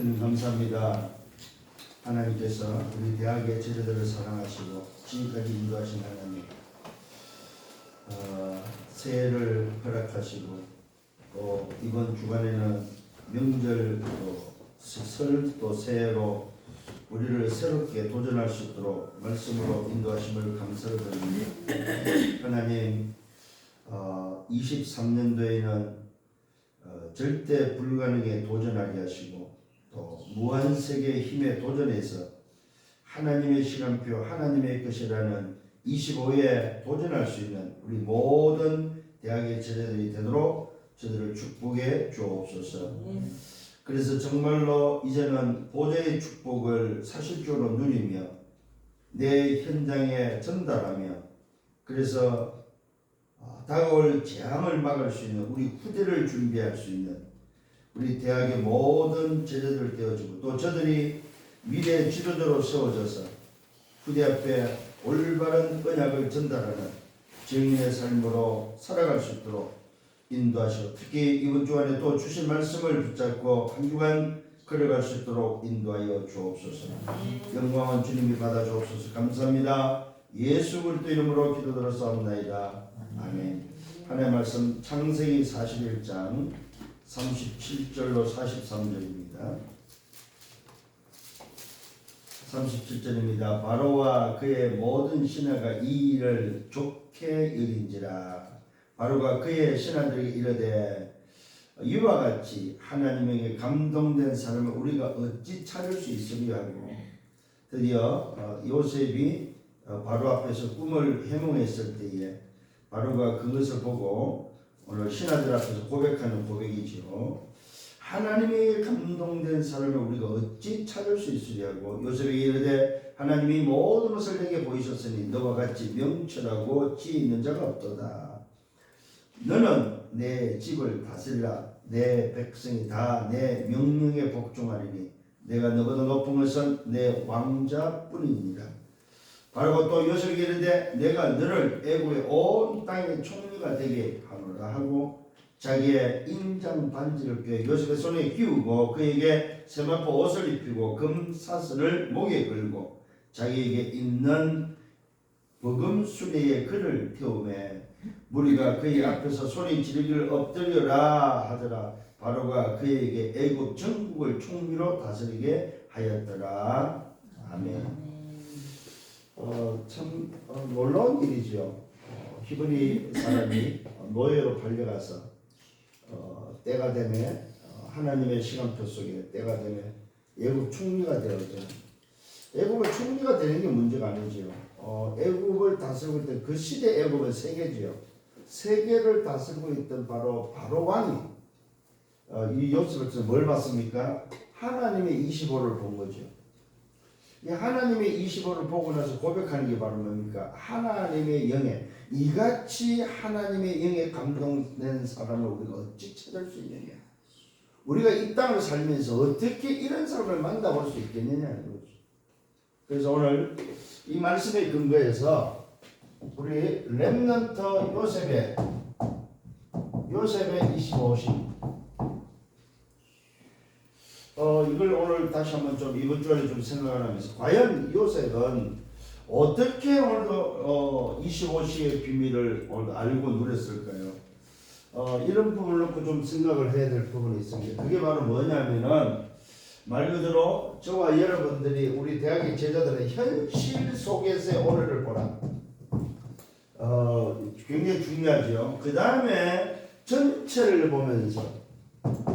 주님 감사합니다. 하나님께서 우리 대학의 제자들을 사랑하시고 지금까지 인도하신 하나님 어, 새해를 허락하시고 또 이번 주간에는 명절 또 설 또 새해로 우리를 새롭게 도전할 수 있도록 말씀으로 인도하심을 감사를 드립니다. 하나님 어, 23년도에는 어, 절대 불가능에 도전하게 하시고 또 무한 세계의 힘에 도전해서 하나님의 시간표 하나님의 것이라는 25에 도전할 수 있는 우리 모든 대학의 제자들이 되도록 저들을 축복해 주옵소서. 그래서 정말로 이제는 보좌의 축복을 사실적으로 누리며 내 현장에 전달하며 그래서 어, 다가올 재앙을 막을 수 있는 우리 후대를 준비할 수 있는 우리 대학의 모든 제자들 되어주고 또 저들이 미래 지도자로 세워져서 후대 앞에 올바른 언약을 전달하는 정의의 삶으로 살아갈 수 있도록 인도하시고 특히 이번 주간에 또 주신 말씀을 붙잡고 한 주간 걸어갈 수 있도록 인도하여 주옵소서. 영광은 주님이 받아 주옵소서. 감사합니다. 예수 그리스도 이름으로 기도드렸사옵나이다. 아멘. 하나님의 말씀 창세기 41장 37절로 43절입니다. 37절입니다. 바로와 그의 모든 신하가 이 일을 좋게 여긴지라. 바로가 그의 신하들에게 이르되 이와 같이 하나님에게 감동된 사람을 우리가 어찌 찾을 수 있으리요 하고 드디어 어, 요셉이 어, 바로 앞에서 꿈을 해몽했을 때에 바로가 그것을 보고 오늘 신하들 앞에서 고백하는 고백이지요. 하나님에게 감동된 사람을 우리가 어찌 찾을 수 있으리하고 요셉에게 이르되 하나님이 모든 것을 내게 보이셨으니 너와 같이 명철하고 지혜 있는 자가 없도다. 너는 내 집을 다스리라 내 백성이 다 내 명령에 복종하리니 내가 너보다 높은 것은 내 왕자뿐이니라. 바로 또 요셉에게 이르되 내가 너를 애굽의 온 땅의 총리가 되게 하노라 하고 자기의 인장 반지를 꿰 요셉의 손에 끼우고 그에게 세마포 옷을 입히고 금 사슬을 목에 걸고 자기에게 있는 버금 수레에 그를 태우매 무리가 그의 앞에서 소리 지르기를 엎드려라 하더라 바로가 그에게 애굽 전국을 총리로 다스리게 하였더라 아멘. 어, 참 어, 놀라운 일이죠. 어, 히브리 사람이 노예로 팔려가서 어, 때가 되면 어, 하나님의 시간표 속에 때가 되면 애굽 총리가 되어져. 애굽의 총리가 되는 게 문제가 아니지요. 어, 애굽을 다스리고 있던 그 시대 애굽은 세계지요. 세계를 다스리고 있던 바로 바로 왕이 어, 이 요셉을 뭘 봤습니까? 하나님의 25를 본 거죠. 이 하나님의 25를 보고 나서 고백하는 게 바로 뭡니까? 하나님의 영에 이같이 하나님의 영에 감동된 사람을 우리가 어찌 찾을 수 있느냐? 우리가 이 땅을 살면서 어떻게 이런 사람을 만나볼 수 있겠느냐는 거죠. 그래서 오늘 이 말씀에 근거해서 우리 렘넌트 요셉의 요셉의 25신 어 이걸 오늘 다시 한번 좀 이번 주에 좀 생각을 하면서 과연 요셉은 어떻게 오늘도 어 25시의 비밀을 오늘 알고 누렸을까요? 어 이런 부분을 놓고 좀 생각을 해야 될 부분이 있습니다. 그게 바로 뭐냐면은 말 그대로 저와 여러분들이 우리 대학의 제자들의 현실 속에서의 오늘을 보라. 어 굉장히 중요하죠. 그 다음에 전체를 보면서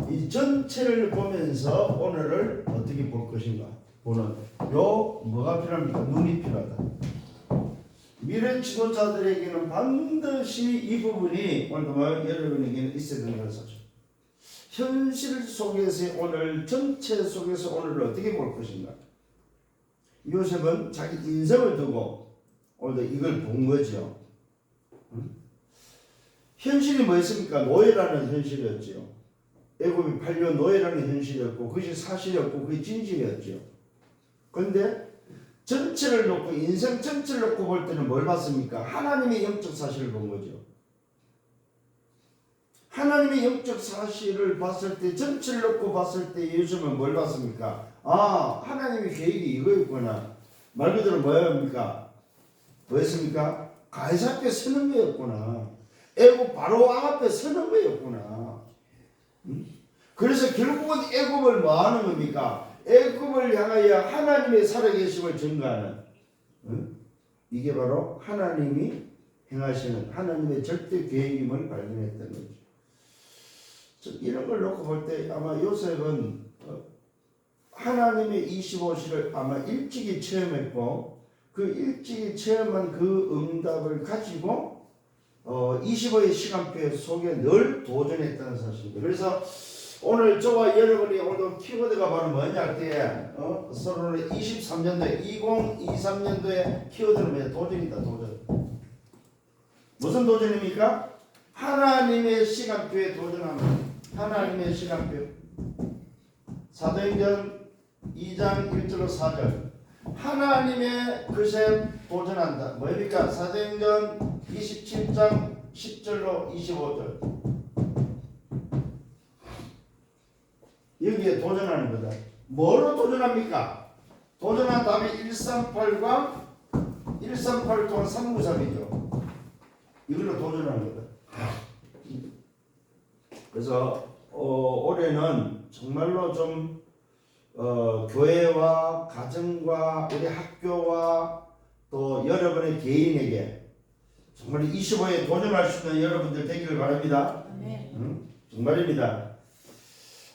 이 전체를 보면서 오늘을 어떻게 볼 것인가 보는 요 뭐가 필요합니까? 눈이 필요하다. 미래 지도자들에게는 반드시 이 부분이 오늘 뭐 여러분에게는 있어야 되는 것이죠. 현실 속에서 오늘 전체 속에서 오늘을 어떻게 볼 것인가? 요셉은 자기 인생을 두고 오늘도 이걸 본 거죠. 응? 현실이 뭐였습니까? 노예라는 현실이었죠. 애굽이 팔려 노예라는 현실이었고 그것이 사실이었고 그게 진실이었죠. 그런데 전체를 놓고 인생 전체를 놓고 볼 때는 뭘 봤습니까? 하나님의 영적 사실을 본 거죠. 하나님의 영적 사실을 봤을 때 전체를 놓고 봤을 때 요즘은 뭘 봤습니까? 아 하나님의 계획이 이거였구나 말 그대로 뭐였습니까? 뭐였습니까? 가이사 앞에 서는 거였구나 애굽 바로 왕 앞에 서는 거였구나 음? 그래서 결국은 애굽을 뭐 하는 겁니까? 애굽을 향하여 하나님의 살아계심을 증거하는 응? 이게 바로 하나님이 행하시는 하나님의 절대 계획임을 발견했던 거죠. 저 이런 걸 놓고 볼 때 아마 요셉은 어, 하나님의 25시를 아마 일찍이 체험했고 그 일찍이 체험한 그 응답을 가지고 어, 25의 시간표 속에 늘 도전했다는 사실입니다. 그래서 오늘 저와 여러분이 오늘 키워드가 바로 뭐냐 할 때, 어? 서로는 23년도에, 2023년도에 키워드는 뭐냐? 도전이다, 도전. 무슨 도전입니까? 하나님의 시간표에 도전하는 하나님의 시간표. 사도행전 2장 1절로 4절. 하나님의 것에 도전한다. 뭡니까? 사도행전 27장 10절로 25절. 여기에 도전하는 거다. 뭐로 도전합니까? 도전한 다음에 138과 138 또한 393이죠. 이걸로 도전하는 거다. 그래서 어, 올해는 정말로 좀 어, 교회와 가정과 우리 학교와 또 여러분의 개인에게 정말 25에 도전할 수 있는 여러분들 되기를 바랍니다. 아멘. 응? 정말입니다.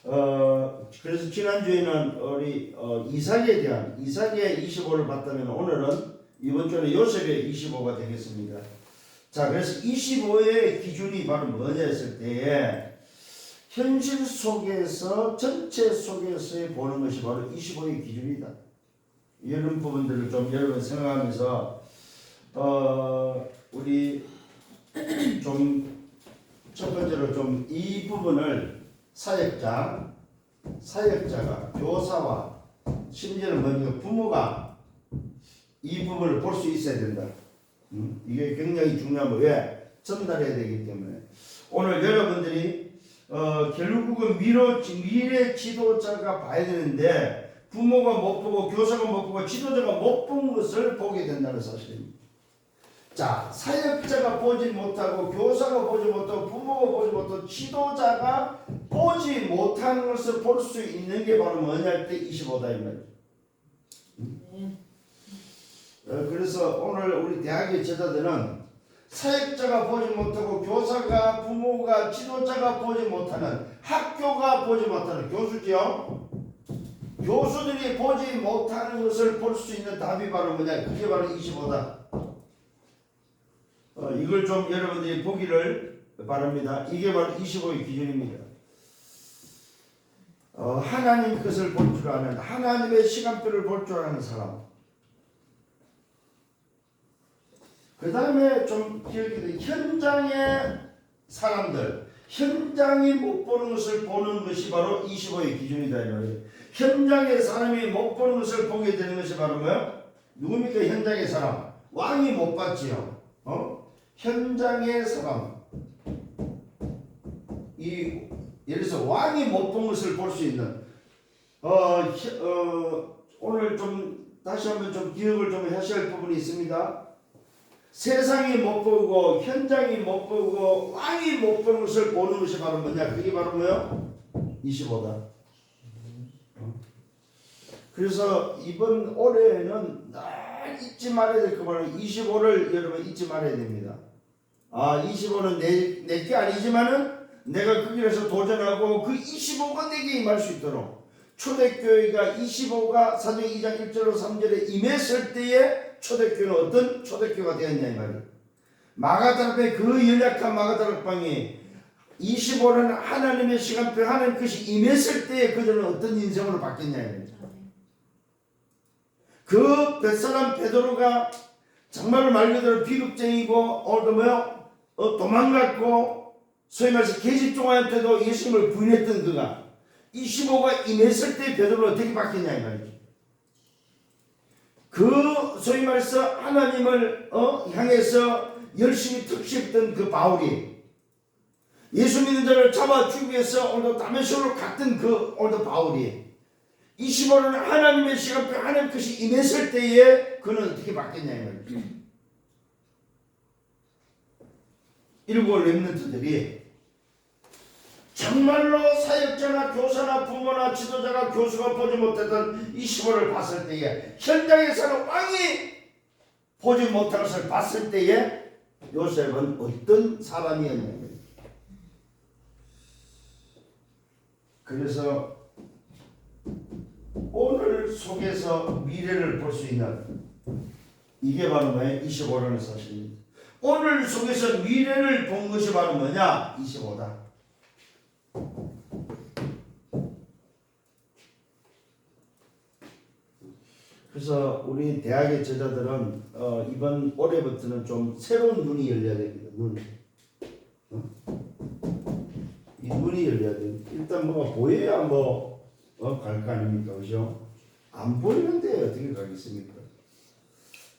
어 그래서 지난 주에는 우리 어, 이삭에 대한 이삭의 25를 봤다면 오늘은 이번 주는 요셉의 25가 되겠습니다. 자 그래서 25의 기준이 바로 뭐냐 했을 때에 현실 속에서 전체 속에서 보는 것이 바로 25의 기준이다. 이런 부분들을 좀 여러분 생각하면서 어 우리 좀 첫 번째로 좀 이 부분을 사역자, 사역자가 교사와 심지어는 뭡니까 부모가 이 부분을 볼 수 있어야 된다. 음, 이게 굉장히 중요한 거예요. 왜? 전달해야 되기 때문에 오늘 여러분들이 어, 결국은 미래, 미래 지도자가 봐야 되는데 부모가 못 보고 교사가 못 보고 지도자가 못 본 것을 보게 된다는 사실입니다. 자, 사역자가 보지 못하고 교사가 보지 못하고 부모가 보지 못하고 지도자가 보지 못하는 것을 볼 수 있는 게 바로 뭐냐 할때 25다 이 말이죠. 네. 어, 그래서 오늘 우리 대학의 제자들은 사역자가 보지 못하고 교사가 부모가 지도자가 보지 못하는 학교가 보지 못하는 교수지요. 교수들이 보지 못하는 것을 볼 수 있는 답이 바로 뭐냐? 그게 바로 25다. 어, 이걸 좀 여러분들이 보기를 바랍니다. 이게 바로 25의 기준입니다. 어, 하나님 것을 볼 줄 아는 하나님의 시간표를 볼 줄 아는 사람. 그 다음에 좀 기억이 돼. 현장의 사람들, 현장이 못 보는 것을 보는 것이 바로 25의 기준이다. 현장의 사람이 못 보는 것을 보게 되는 것이 바로 뭐야? 누굽니까? 현장의 사람. 왕이 못 봤지요. 어? 현장의 사람. 이 예를 들어서 왕이 못 본 것을 볼 수 있는 어, 히- 어, 오늘 좀 다시 한번 좀 기억을 좀 하셔야 할 부분이 있습니다. 세상이 못 보고 현장이 못 보고 왕이 못 보는 것을 보는 것이 바로 뭐냐? 그게 바로 뭐요? 25다. 그래서 이번 올해에는 늘 잊지 말아야 될 거 바로 25를 여러분 잊지 말아야 됩니다. 아, 25는 내, 내게 아니지만은 내가 그 길에서 도전하고 그 25가 내게 임할 수 있도록 초대교회가 25가 사도행 2장 1절로 3절에 임했을 때에 초대교회는 어떤 초대교회가 되었냐 이 말이에요. 마가다락방의 그 연약한 마가다락방이 25는 하나님의 시간표 하나님 것이 임했을 때에 그들은 어떤 인생으로 바뀌었냐 이 말이에요. 그 뱃사람 베드로가 정말 말 그대로 비극쟁이고 오늘도 뭐요? 어, 도망갔고 소위 말해서 계집종한테도 예수님을 부인했던 그가 25가 임했을 때 베드로가 어떻게 바뀌냐 이 말이죠. 그 소위 말해서 하나님을 어, 향해서 열심히 특식했던 그 바울이 예수 믿는 자를 잡아 주기 위해서 오늘 다메섹으로 갔던 그 오늘 바울이 25년 하나님의 시간표 하나님 것이 임했을 때에 그는 어떻게 바뀌었냐 이 말이죠. 일곱 렘넌트들이 정말로 사역자나 교사나 부모나 지도자가 교수가 보지 못했던 25를 봤을 때에 현장에서는 왕이 보지 못한 것을 봤을 때에 요셉은 어떤 사람이었냐면 그래서 오늘 속에서 미래를 볼 수 있는 이게 바로 뭐예요? 25라는 사실입니다. 오늘 속에서 미래를 본 것이 바로 뭐냐? 25다. 그래서 우리 대학의 제자들은 어, 이번 올해부터는 좀 새로운 눈이 열려야 됩니다. 눈. 어? 이 눈이 열려야 돼. 일단 뭐가 보여야 뭐 어, 갈거 아닙니까, 그죠? 안 보이는데 어떻게 가겠습니까?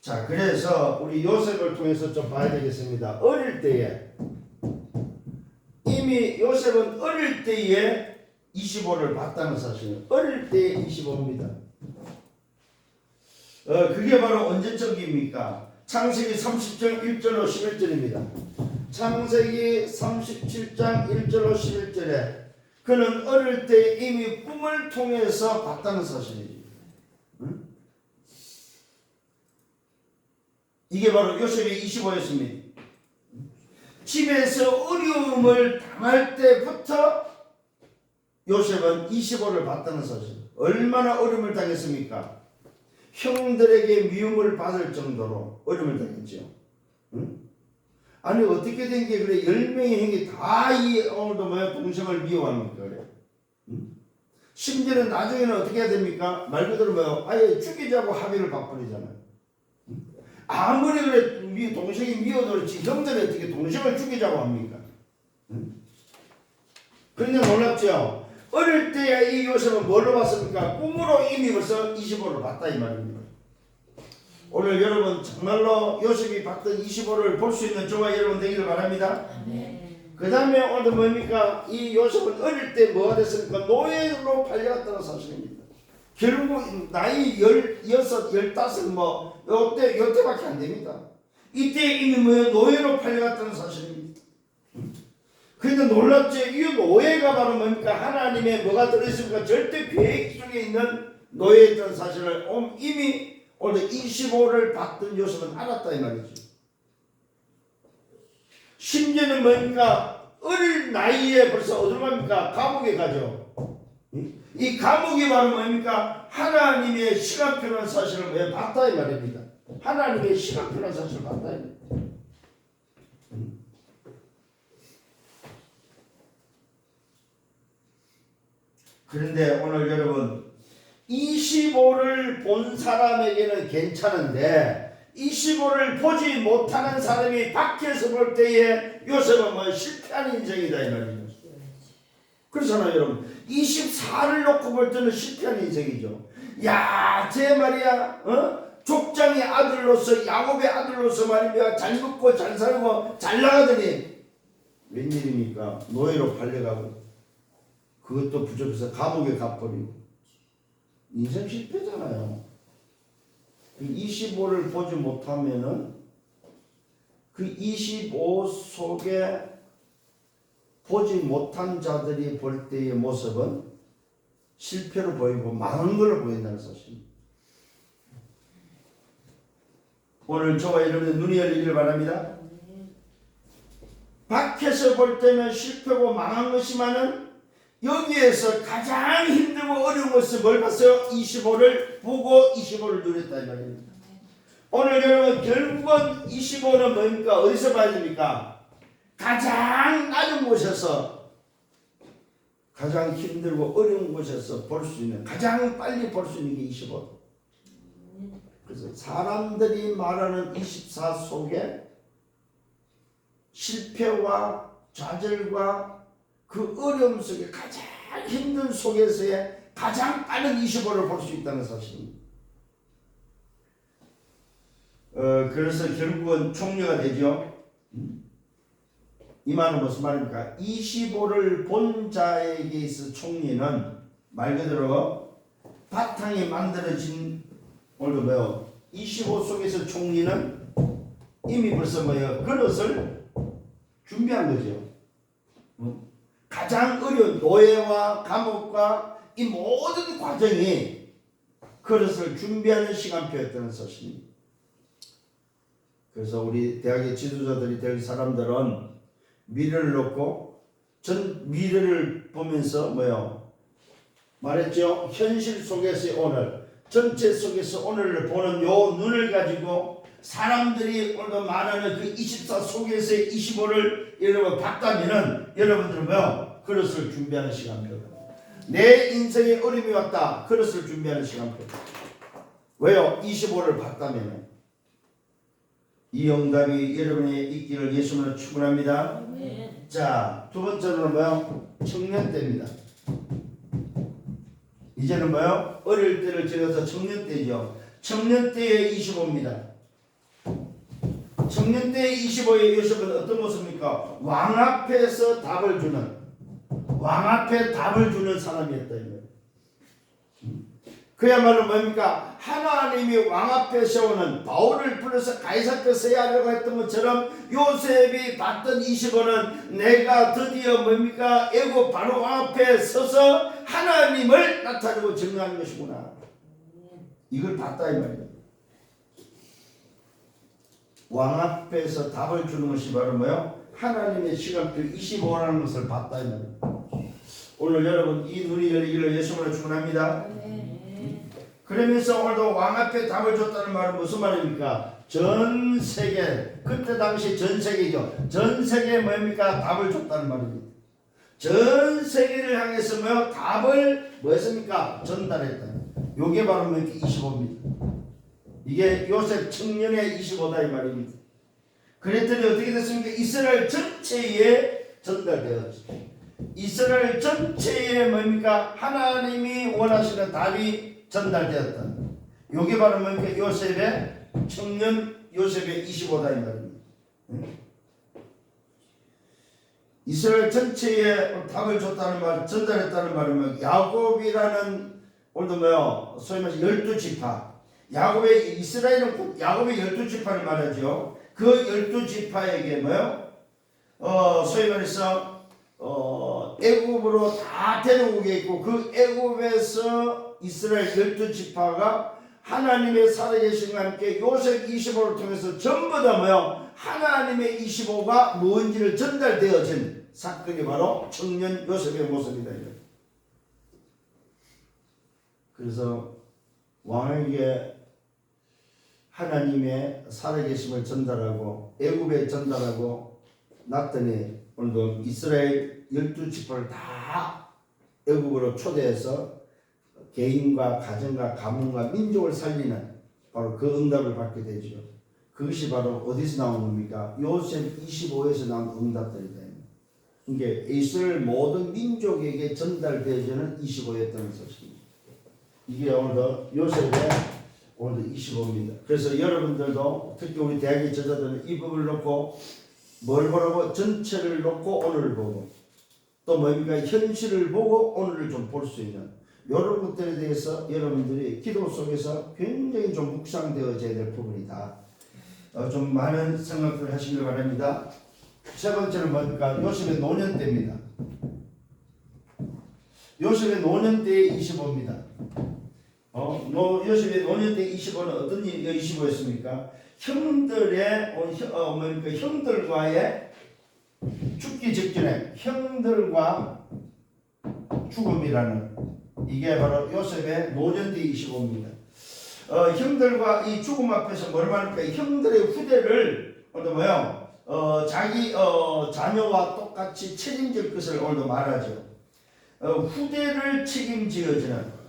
자, 그래서 우리 요셉을 통해서 좀 봐야 되겠습니다. 어릴 때에 이미 요셉은 어릴 때에 25를 봤다는 사실은 어릴 때에 25입니다. 어, 그게 바로 언제적입니까? 창세기 30장 1절로 11절입니다. 창세기 37장 1절로 11절에 그는 어릴 때 이미 꿈을 통해서 봤다는 사실이죠. 이게 바로 요셉의 25였습니다. 집에서 어려움을 당할 때부터 요셉은 25를 봤다는 사실. 얼마나 어려움을 당했습니까? 형들에게 미움을 받을 정도로 어려움을 당했죠. 응? 아니 어떻게 된 게 그래 열 명의 형이 다 이 오늘도 뭐야 동생을 미워합니까 그래? 응? 심지어는 나중에는 어떻게 해야 됩니까? 말 그대로 뭐야 아예 죽이자고 합의를 바꾸리잖아요. 응? 아무리 그래 미- 동생이 미워도 그렇지 형들이 어떻게 동생을 죽이자고 합니까? 응? 그러냐 놀랍죠? 어릴 때에 이 요셉은 뭘로 봤습니까? 꿈으로 이미 벌써 25를 봤다 이 말입니다. 오늘 여러분 정말로 요셉이 봤던 25를 볼 수 있는 저와 여러분 되기를 바랍니다. 그 다음에 오늘 뭡니까? 이 요셉은 어릴 때 뭐가 됐습니까? 노예로 팔려갔다는 사실입니다. 결국 나이 16, 15, 뭐 요때 요때밖에 안 됩니다. 이때 이미 뭐 노예로 팔려갔다는 사실입니다. 근데 놀랍죠? 이 노예가 바로 뭡니까? 하나님의 뭐가 들어있습니까? 절대 계획 속에 있는 노예였던 사실을 옴- 이미 오늘 25를 받던 요셉은 알았다 이 말이죠. 심지어는 뭡니까? 어릴 나이에 벌써 어디로 갑니까? 감옥에 가죠. 이- 이 감옥이 바로 뭡니까? 하나님의 시간표라는 사실을 왜 봤다 이 말입니다. 하나님의 시간표라는 사실을 봤다 이 말입니다. 그런데 오늘 여러분 25를 본 사람에게는 괜찮은데 25를 보지 못하는 사람이 밖에서 볼 때에 요셉은 뭐 실패한 인생이다 이 말이죠. 그렇잖아요 여러분 24를 놓고 볼 때는 실패한 인생이죠. 야, 제 말이야, 어? 족장의 아들로서 야곱의 아들로서 말이야 잘 먹고 잘 살고 잘 나가더니 웬일입니까? 노예로 팔려가고 그것도 부족해서 감옥에 가버리고 인생 실패잖아요. 그 25를 보지 못하면은 그 25 속에 보지 못한 자들이 볼 때의 모습은 실패로 보이고 망한 걸로 보인다는 사실입니다. 오늘 저와 여러분의 눈이 열리기를 바랍니다. 밖에서 볼 때는 실패고 망한 것이만은 여기에서 가장 힘들고 어려운 것을 뭘 봤어요? 25를 보고 25를 누렸다 이 말입니다. 오늘 여러분 결국은 25는 뭡니까? 어디서 봐야 됩니까? 가장 낮은 곳에서 가장 힘들고 어려운 곳에서 볼 수 있는 가장 빨리 볼 수 있는 게 25. 그래서 사람들이 말하는 24 속에 실패와 좌절과 그 어려움 속에 가장 힘든 속에서의 가장 빠른 25를 볼 수 있다는 사실입니다. 어, 그래서 결국은 총리가 되죠. 이 말은 무슨 말입니까? 25를 본 자에게 있어 총리는 말 그대로 바탕이 만들어진 오늘도 뭐요? 25 속에서 총리는 이미 벌써 뭐예요? 그릇을 준비한 거죠. 음? 가장 어려운 노예와 감옥과 이 모든 과정이 그릇을 준비하는 시간표였다는 사실입니다. 그래서 우리 대학의 지도자들이 될 사람들은 미래를 놓고 전 미래를 보면서 뭐요? 말했죠. 현실 속에서의 오늘, 전체 속에서 오늘을 보는 요 눈을 가지고 사람들이 오늘도 말하는 그 24 속에서의 25를 여러분 봤다면은 여러분들은 뭐요? 그릇을 준비하는 시간표다. 내 인생에 어려움이 왔다. 그릇을 준비하는 시간표. 왜요? 25를 봤다면은 이 응답이 여러분의 있기를 예수님으로 축원합니다. 자, 두 번째로는 뭐요? 청년 때입니다. 이제는 뭐요? 어릴 때를 지나서 청년 때죠. 청년 때의 25입니다. 청년 때의 25의 요셉은 어떤 모습입니까? 왕 앞에서 답을 주는 왕 앞에 답을 주는 사람이었다 이거예요. 그야말로 뭡니까? 하나님이 왕 앞에 세우는 바울을 불러서 가이사께 써야 하려고 했던 것처럼 요셉이 받던 25는 내가 드디어 뭡니까? 애고 바로 왕 앞에 서서 하나님을 나타내고 증명하는 것이구나. 이걸 봤다 이 말이에요. 왕 앞에서 답을 주는 것이 바로 뭐요? 하나님의 시간표 25라는 것을 봤다 이 말이에요. 오늘 여러분 이 눈이 열리기를 예수님으로 축원합니다. 그러면서 오늘도 왕 앞에 답을 줬다는 말은 무슨 말입니까? 전 세계 그때 당시 전 세계죠. 전 세계에 뭡니까? 답을 줬다는 말입니다. 전 세계를 향해서 뭐 답을 뭐 했습니까? 전달했다. 요게 바로 뭡니까? 25입니다. 이게 요셉 청년의 25다 이 말입니다. 그랬더니 어떻게 됐습니까? 이스라엘 전체에 전달되었죠. 이스라엘 전체에 뭡니까? 하나님이 원하시는 답이 전달되었다. 요게 바로 뭡니까? 요셉의 청년 요셉의 25다 이 말입니다. 응? 이스라엘 전체에 답을 줬다는 말, 전달했다는 말은 뭐 야곱이라는 오늘도 뭐요? 소위 말해서 열두 지파. 야곱의 이스라엘은 곧 야곱의 열두 지파를 말하죠. 그 열두 지파에게 뭐요? 어, 소위 말해서 어, 애굽으로 다 데려오게 있고 그 애굽에서 이스라엘 열두 지파가 하나님의 살아계신과 함께 요셉 25를 통해서 전부 다 뭐요? 하나님의 25가 뭔지를 전달되어진 사건이 바로 청년 요셉의 모습이다. 그래서 왕에게 하나님의 살아계심을 전달하고 애굽에 전달하고 났더니 오늘도 이스라엘 열두 지파를 다 애굽으로 초대해서 개인과 가정과 가문과 민족을 살리는 바로 그 응답을 받게 되죠. 그것이 바로 어디서 나온 겁니까? 요셉 25에서 나온 응답들이다. 이게 이스라엘 모든 민족에게 전달되어지는 25였다는 사실입니다. 이게 오늘도 요셉의 오늘도 25입니다. 그래서 여러분들도 특히 우리 대학의 저자들은 이 부분을 놓고 뭘 보라고 전체를 놓고 오늘을 보고 또 뭡니까 현실을 보고 오늘을 좀 볼 수 있는 이런 것들에 대해서 여러분들이 기도 속에서 굉장히 좀 묵상되어져야 될 부분이다. 어, 좀 많은 생각을 하시길 바랍니다. 세 번째는 뭡니까 요셉의 노년 때입니다. 요셉의 노년 때의 25입니다. 어, 노, 요셉의 노년 때 25는 어떤 일이 25였습니까? 형들의 어, 형, 어, 뭡니까 형들과의 죽기 직전에 형들과 죽음이라는 이게 바로 요셉의 노년 때 25입니다. 어, 형들과 이 죽음 앞에서 뭘 말할까? 형들의 후대를 오늘 뭐요? 어, 자기 어, 자녀와 똑같이 책임질 것을 오늘도 말하죠. 어, 후대를 책임지어지는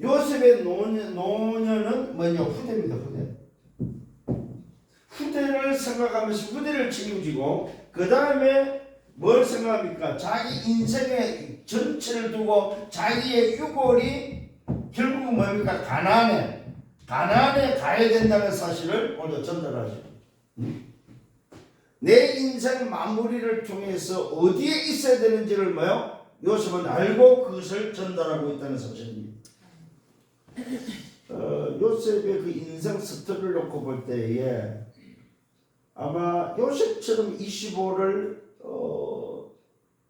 요셉의 노년, 노년은 뭐냐? 후대입니다. 후대. 후대를 생각하면서 후대를 책임지고 그 다음에 뭘 생각합니까? 자기 인생의 전체를 두고 자기의 유골이 결국은 뭡니까? 가난에 가난에 가야 된다는 사실을 오늘 전달하죠. 음? 내 인생 마무리를 통해서 어디에 있어야 되는지를 뭐요? 요셉은 알고 그것을 전달하고 있다는 사실입니다. 어, 요셉의 그 인생 스토리를 놓고 볼 때에 아마 요셉처럼 25를 어,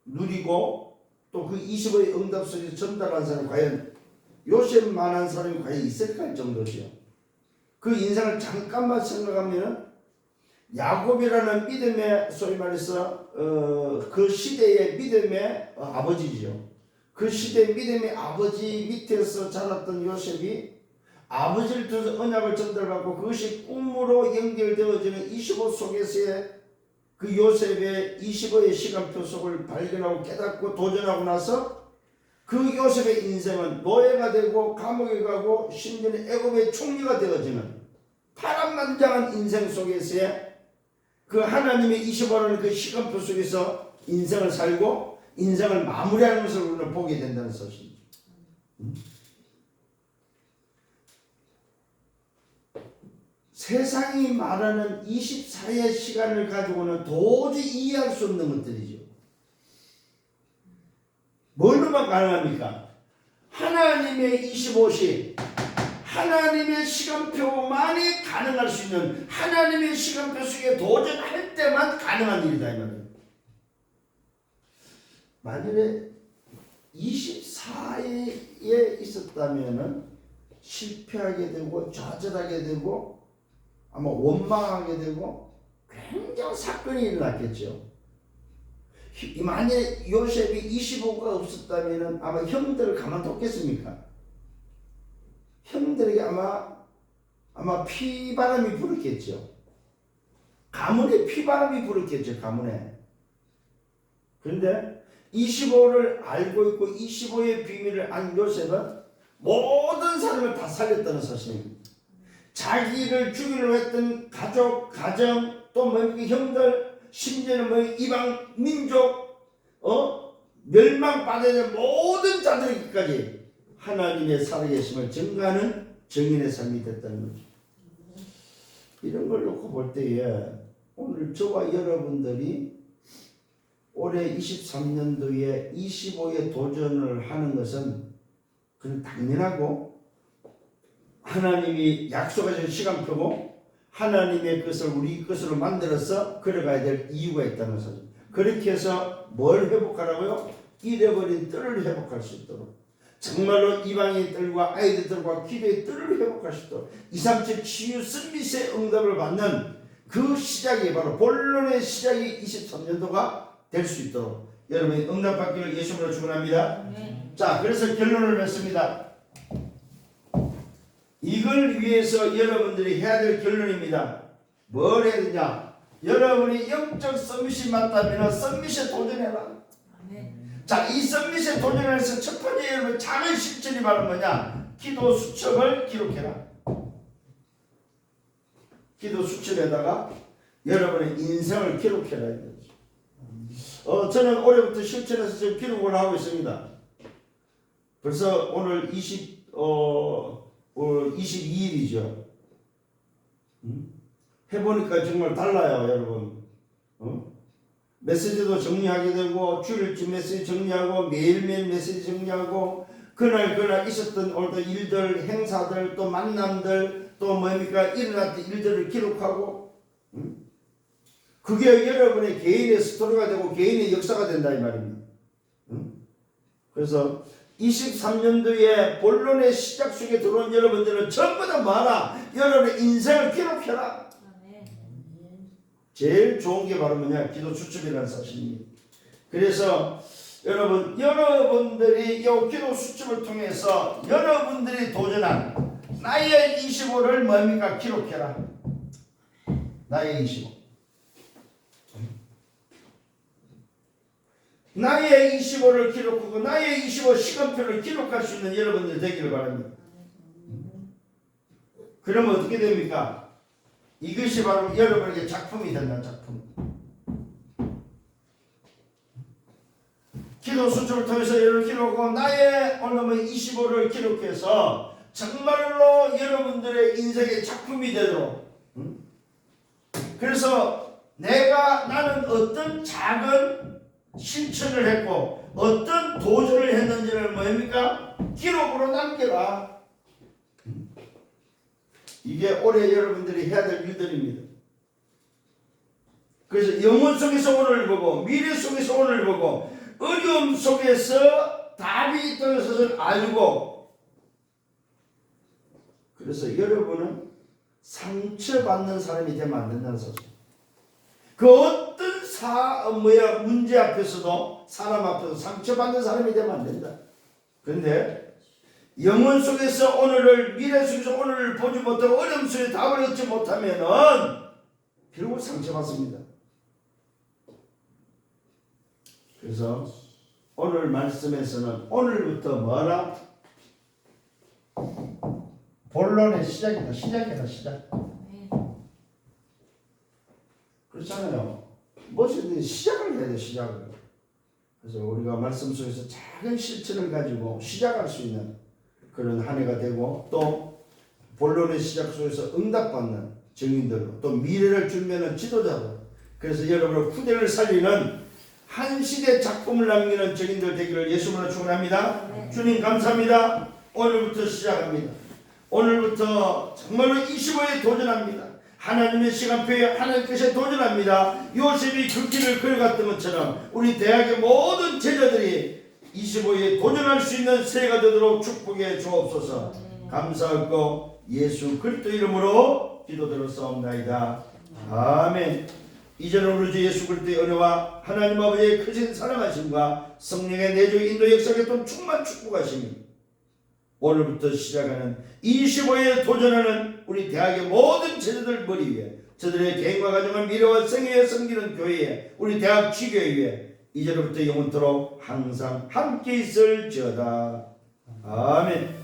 누리고 또 그 25의 응답 속에 전달한 사람이 과연 요셉만한 사람이 과연 있을까 할 정도죠. 그 인생을 잠깐만 생각하면 야곱이라는 믿음의 소위 말해서 어, 그 시대의 믿음의 어, 아버지지요. 그 시대의 믿음의 아버지 밑에서 자랐던 요셉이 아버지를 통해서 언약을 전달받고 그것이 꿈으로 연결되어지는 25 속에서의 그 요셉의 25의 시간표 속을 발견하고 깨닫고 도전하고 나서 그 요셉의 인생은 노예가 되고 감옥에 가고 심지어는 애굽의 총리가 되어지는 파란만장한 인생 속에서의 그 하나님의 25라는 그 시간표 속에서 인생을 살고 인생을 마무리하는 것을 우리는 보게 된다는 사실이죠. 세상이 말하는 24의 시간을 가지고는 도저히 이해할 수 없는 것들이죠. 뭘로만 가능합니까? 하나님의 25시, 하나님의 시간표만이 가능할 수 있는 하나님의 시간표 속에 도전할 때만 가능한 일이다 이 말이에요. 만일에 24에 있었다면은 실패하게 되고 좌절하게 되고 아마 원망하게 되고 굉장한 사건이 일어났겠죠. 히- 만약에 요셉이 25가 없었다면 아마 형들을 가만뒀겠습니까? 형들에게 아마 아마 피바람이 불었겠죠. 가문에 피바람이 불었겠죠. 가문에. 그런데 25를 알고 있고 25의 비밀을 안 요셉은 모든 사람을 다 살렸다는 사실입니다. 자기를 죽이려고 했던 가족, 가정, 또뭐 형들, 심지어는 뭐 이방 민족, 어 멸망받아야 될 모든 자들에게까지 하나님의 살아계심을 증가하는 증인의 삶이 됐다는 거죠. 이런 걸 놓고 볼 때에 오늘 저와 여러분들이 올해 23년도에 25에 도전을 하는 것은 그건 당연하고 하나님이 약속하신 시간표고 하나님의 것을 우리 것으로 만들어서 걸어가야 될 이유가 있다는 사실. 그렇게 해서 뭘 회복하라고요? 잃어버린 뜰을 회복할 수 있도록. 정말로 이방의 뜰과 아이들 뜰과 기도의 뜰을 회복할 수 있도록 237 치유 서비스의 응답을 받는 그 시작이 바로 본론의 시작이 23년도가 될 수 있도록 여러분이 응답받기를 예수님으로 축원합니다. 아멘. 자, 그래서 결론을 냈습니다. 이걸 위해서 여러분들이 해야 될 결론입니다. 뭘 해야 되냐? 여러분이 영적 서밋이 맞다면 서밋에 도전해라. 아멘. 자, 이 서밋에 도전해서 첫 번째 여러분 작은 실천이 바로 뭐냐? 기도 수첩을 기록해라. 기도 수첩에다가 여러분의 인생을 기록해라. 어, 저는 올해부터 실천해서 지금 기록을 하고 있습니다. 벌써 오늘 20, 어, 어 22일이죠. 해보니까 정말 달라요, 여러분. 어? 메시지도 정리하게 되고, 주일쯤 메시지 정리하고, 매일매일 메시지 정리하고, 그날 그날 있었던 오늘도 일들, 행사들, 또 만남들, 또 뭡니까, 일어났던 일들을 기록하고, 응? 그게 여러분의 개인의 스토리가 되고, 개인의 역사가 된다, 이 말입니다. 응? 그래서 23년도에 본론의 시작 속에 들어온 여러분들은 전부 다 뭐하라? 여러분의 인생을 기록해라. 제일 좋은 게 바로 뭐냐? 기도 수첩이라는 사실입니다. 그래서 여러분, 여러분들이 이 기도 수첩을 통해서 여러분들이 도전한 나의 25를 뭡니까? 기록해라. 나의 25. 나의 25를 기록하고 나의 25 시간표를 기록할 수 있는 여러분들 되기를 바랍니다. 그러면 어떻게 됩니까? 이것이 바로 여러분에게 작품이 된다는 작품. 기도 수첩을 통해서 여러분 기록하고 나의 오늘은 25를 기록해서 정말로 여러분들의 인생의 작품이 되도록 응? 그래서 내가 나는 어떤 작은 실천을 했고 어떤 도전을 했는지를 뭡니까? 기록으로 남겨라. 이게 올해 여러분들이 해야 될 일들입니다. 그래서 영혼 속에서 오늘 보고 미래 속에서 오늘 보고 어려움 속에서 답이 있다는 것을 알고 그래서 여러분은 상처받는 사람이 되면 안 된다는 소리. 그 사 어, 뭐야 문제 앞에서도 사람 앞에서 상처받는 사람이 되면 안 된다. 그런데 영혼 속에서 오늘을 미래 속에서 오늘을 보지 못하고 어려움 속에 답을 얻지 못하면은 결국 상처받습니다. 그래서 오늘 말씀에서는 오늘부터 뭐라 본론의 시작이다 시작이다 시작 네. 그렇잖아요 무엇이든 시작을 해야 돼 시작을 그래서 우리가 말씀 속에서 작은 실천을 가지고 시작할 수 있는 그런 한 해가 되고 또 본론의 시작 속에서 응답받는 증인들로 또 미래를 준비하는 지도자로 그래서 여러분의 후대를 살리는 한 시대 작품을 남기는 증인들 되기를 예수님으로 축원합니다. 네. 주님 감사합니다. 오늘부터 시작합니다. 오늘부터 정말로 25에 도전합니다. 하나님의 시간표에 하나님께서 도전합니다. 요셉이 그 길을 걸어갔던 것처럼 우리 대학의 모든 제자들이 25에 도전할 수 있는 새해가 되도록 축복해 주옵소서. 감사하고 예수 그리스도 이름으로 기도드렸사옵나이다. 아멘. 이제는 우리 주 예수 그리스도의 은혜와 하나님 아버지의 크신 사랑하심과 성령의 내주 인도 역사에 또 충만 축복하심이 오늘부터 시작하는 25에 도전하는 우리 대학의 모든 제자들 머리 위에 저들의 개인과 가정을 미래와 생애에 섬기는 교회에 우리 대학 지교회 위에 이제로부터 영원토록 항상 함께 있을지어다. 아멘.